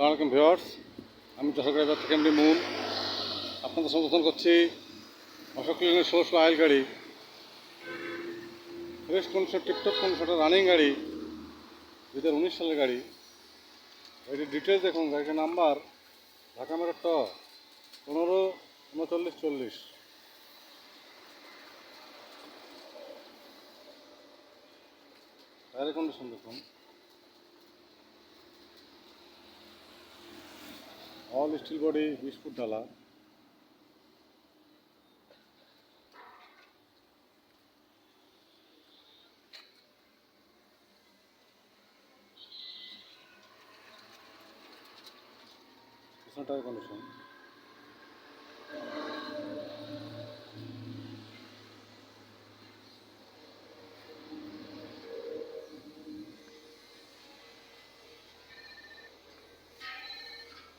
সালামালাইকুম ভিওয়ার্স আমি যশোর থেকে এমনি মুন আপনাদের সমর্থন করছি অশোক লেনের ষোলোশো আইল গাড়ি। ফ্রেশ কন্ডিশন টিপটপ কন্ডিশনটা রানিং গাড়ি দু হাজার উনিশ সালের গাড়ি। গাড়ির ডিটেলস দেখুন গাড়িটার নাম্বার ঢাকা মেরো ট, পনেরো, উনচল্লিশ, চল্লিশ। টায়ারের কন্ডিশন দেখুন। অল স্টিল বডি বিশ ফুট ডালা কন্ডিশন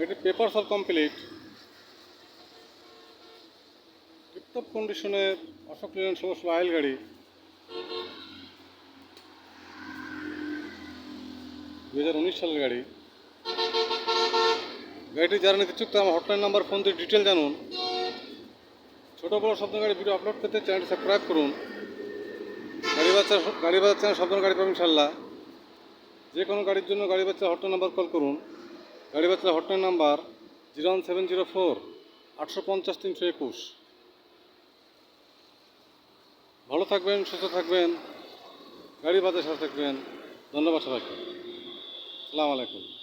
এটি পেপারস আর কমপ্লিট টিপটপ কন্ডিশনের অশোক লেল্যান্ড ষোলোশো আইল গাড়ি। দু হাজার উনিশ সালের গাড়ি। গাড়িটি যারা নিতে ইচ্ছুক আমার হটলাইন নাম্বার ফোন দিয়ে ডিটেল জানুন। ছোটো বড়ো শব্দ গাড়ি ভিডিও আপলোড করতে চ্যানেলটি সাবস্ক্রাইব করুন। গাড়ি বাচ্চা গাড়ি বাচ্চা শব্দ গাড়ি পাবেন ইনশাল্লাহ যে কোনো গাড়ির জন্য গাড়ি বাচ্চা হটলাইন নাম্বার কল করুন। গাড়ি বাচ্চা hotline number zero one seven zero four, আটশো পঞ্চাশ তিনশো একুশ। ভালো থাকবেন, সুস্থ থাকবেন, গাড়ি বাজার সাথে থাকবেন। ধন্যবাদ সবাইকে। সালাম আলাইকুম।